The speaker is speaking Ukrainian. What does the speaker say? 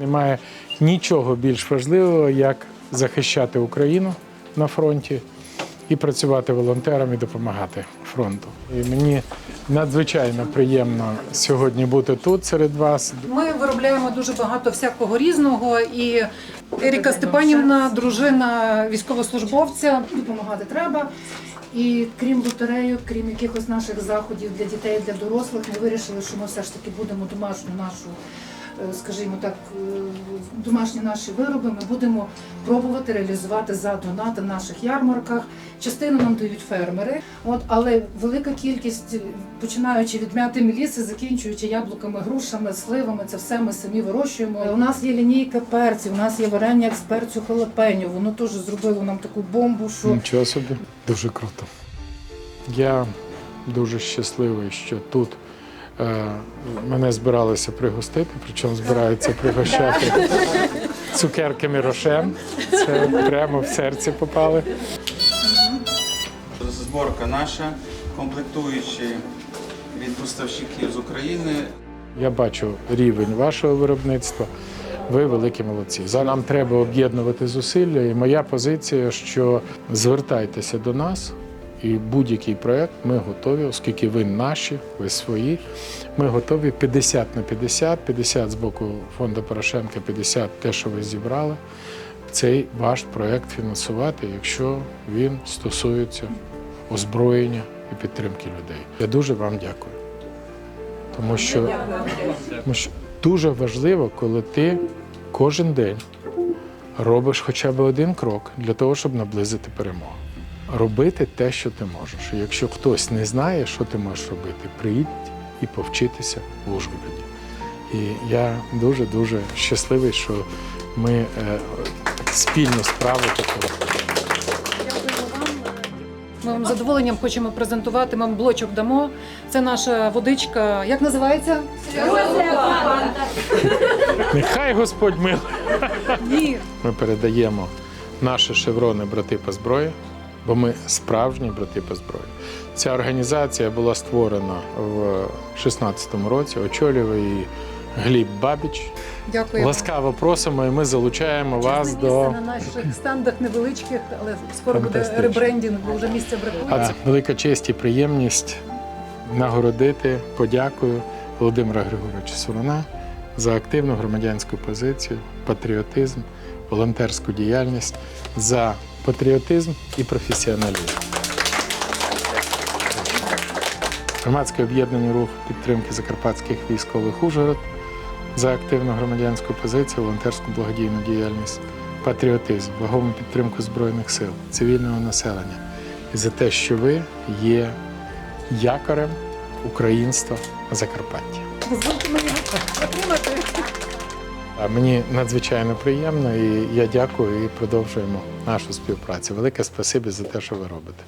Немає нічого більш важливого, як захищати Україну на фронті і працювати волонтером і допомагати фронту. І мені надзвичайно приємно сьогодні бути тут серед вас. Ми виробляємо дуже багато всякого різного. І Еріка Степанівна, дружина військовослужбовця, допомагати треба. І крім лотерею, крім якихось наших заходів для дітей, для дорослих, ми вирішили, що ми все ж таки будемо домашню нашу, скажімо так, е, домашні наші вироби. Ми будемо пробувати реалізувати за донати в наших ярмарках. Частину нам дають фермери, от але велика кількість, е, починаючи від м'яти меліси, закінчуючи яблуками, грушами, сливами, це все ми самі вирощуємо. У нас є лінійка перців, у нас є варення з перцю халапеньо. Воно теж зробило нам таку бомбу, що Нічого собі, дуже круто. Я дуже щасливий, що тут е, мене збиралися пригостити, причому збираються пригощати цукерками рошен. Це прямо в серце попали. Зборка наша, комплектуючі від поставщиків з України. Я бачу рівень вашого виробництва. Ви великі молодці. За нам треба об'єднувати зусилля. І моя позиція, що звертайтеся до нас, і будь-який проект ми готові, оскільки ви наші, ви свої. Ми готові 50 на 50, 50 з боку фонду Порошенка, 50 те, що ви зібрали. Цей ваш проект фінансувати, якщо він стосується озброєння і підтримки людей. Я дуже вам дякую. Тому що, тому що дуже важливо, коли ти кожен день робиш хоча б один крок для того, щоб наблизити перемогу. Робити те, що ти можеш. І якщо хтось не знає, що ти можеш робити, приїдь і повчитися в Ужгороді. І я дуже дуже щасливий, що ми е, спільну справу таку робимо. ми вам з задоволенням хочемо презентувати. Ми вам блочок дамо. Це наша водичка. Як називається? Нехай Господь милує. Ні. Ми передаємо наші шеврони брати по зброї, бо ми справжні брати по зброї. Ця організація була створена в 16-му році, очолює її Гліб Бабіч. Дякую. Ласкаво просимо, і ми залучаємо вас Чесне до на наших стендах невеличких, але скоро буде ребрендінг, бо вже місця бракує. А, велика честь і приємність нагородити подякую Володимира Григоровича Сурона за активну громадянську позицію, патріотизм, волонтерську діяльність, за патріотизм і професіоналізм. Громадське об'єднання рух підтримки закарпатських військових Ужгород за активну громадянську позицію, волонтерську благодійну діяльність, патріотизм, вагому підтримку Збройних сил, цивільного населення і за те, що ви є якорем українства на Закарпатті. Дозвольте мені отримати. Мені надзвичайно приємно і я дякую і продовжуємо нашу співпрацю. Велике спасибі за те, що ви робите.